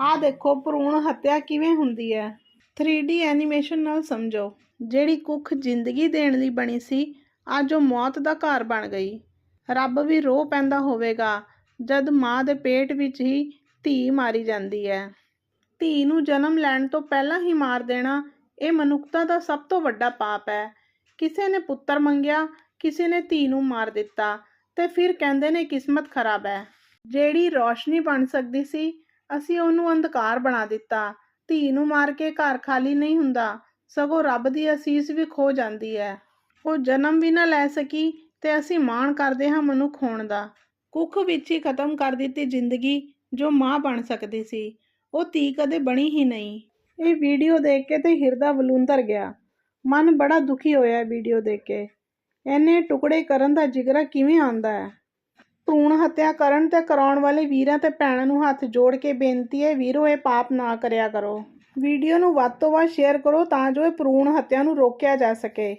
ਆਹ ਦੇਖੋ, ਭਰੂਣ ਹੱਤਿਆ ਕਿਵੇਂ ਹੁੰਦੀ ਹੈ? 3D ਐਨੀਮੇਸ਼ਨ ਨਾਲ ਸਮਝੋ। ਜਿਹੜੀ ਕੁੱਖ ਜ਼ਿੰਦਗੀ ਦੇਣ ਲਈ ਬਣੀ ਸੀ, ਅੱਜ ਉਹ ਮੌਤ ਦਾ ਘਰ ਬਣ ਗਈ। ਰੱਬ ਵੀ ਰੋ ਪੈਂਦਾ ਹੋਵੇਗਾ, ਜਦ ਮਾਂ ਦੇ ਪੇਟ ਵਿੱਚ ਹੀ ਧੀ ਮਾਰੀ ਜਾਂਦੀ ਹੈ। ਧੀ ਨੂੰ ਜਨਮ ਲੈਣ ਤੋਂ ਪਹਿਲਾਂ ਹੀ ਮਾਰ ਦੇਣਾ, ਇਹ ਮਨੁੱਖਤਾ ਦਾ ਸਭ ਤੋਂ ਵੱਡਾ ਪਾਪ ਹੈ। ਕਿਸੇ ਨੇ ਪੁੱਤਰ ਮੰਗਿਆ, ਕਿਸੇ ਨੇ ਧੀ ਨੂੰ ਮਾਰ ਦਿੱਤਾ, ਤੇ ਫਿਰ ਕਹਿੰਦੇ ਨੇ ਕਿਸਮਤ ਖਰਾਬ ਹੈ। ਜਿਹੜੀ ਰੋਸ਼ਨੀ ਬਣ ਸਕਦੀ ਸੀ ਅਸੀਂ ਉਹਨੂੰ ਅੰਧਕਾਰ ਬਣਾ ਦਿੱਤਾ। ਧੀ ਨੂੰ ਮਾਰ ਕੇ ਘਰ ਖਾਲੀ ਨਹੀਂ ਹੁੰਦਾ। ਸਗੋਂ ਰੱਬ ਦੀ ਅਸੀਸ ਵੀ ਖੋ ਜਾਂਦੀ ਹੈ। ਉਹ ਜਨਮ ਵੀ ਨਾ ਲੈ ਸਕੀ ਤੇ ਅਸੀਂ ਮਾਣ ਕਰਦੇ ਹਾਂ ਮਨੁੱਖ ਹੋਣ ਦਾ। ਕੁੱਖ ਵਿੱਚ ਹੀ ਖਤਮ ਕਰ ਦਿੱਤੀ ਜ਼ਿੰਦਗੀ ਜੋ ਮਾਂ ਬਣ ਸਕਦੀ ਸੀ। ਉਹ ਧੀ ਕਦੇ ਬਣੀ ਹੀ ਨਹੀਂ। ਇਹ ਵੀਡੀਓ ਦੇਖ ਕੇ ਤੇ ਹਿਰਦਾ ਵਲੂੰਦਰ ਗਿਆ। ਮਨ ਬੜਾ ਦੁਖੀ ਹੋਇਆ ਵੀਡੀਓ ਦੇਖ ਕੇ। ਇਹਨੇ ਟੁਕੜੇ ਕਰਨ ਦਾ ਜਿਗਰਾ ਕਿਵੇਂ ਆਂਦਾ ਹੈ? ਭਰੂਣ ਹੱਤਿਆ ਕਰਨ ਤੇ ਕਰਾਉਣ ਵਾਲੇ ਵੀਰਾਂ ਤੇ ਭੈਣਾਂ ਨੂੰ ਹੱਥ ਜੋੜ ਕੇ ਬੇਨਤੀ ਹੈ, ਵੀਰੋ, ਇਹ ਪਾਪ ਨਾ ਕਰਿਆ ਕਰੋ। ਵੀਡੀਓ ਨੂੰ ਵੱਧ ਤੋਂ ਵੱਧ ਸ਼ੇਅਰ ਕਰੋ ਤਾਂ ਜੋ ਇਹ ਭਰੂਣ ਹੱਤਿਆ ਨੂੰ ਰੋਕਿਆ ਜਾ ਸਕੇ।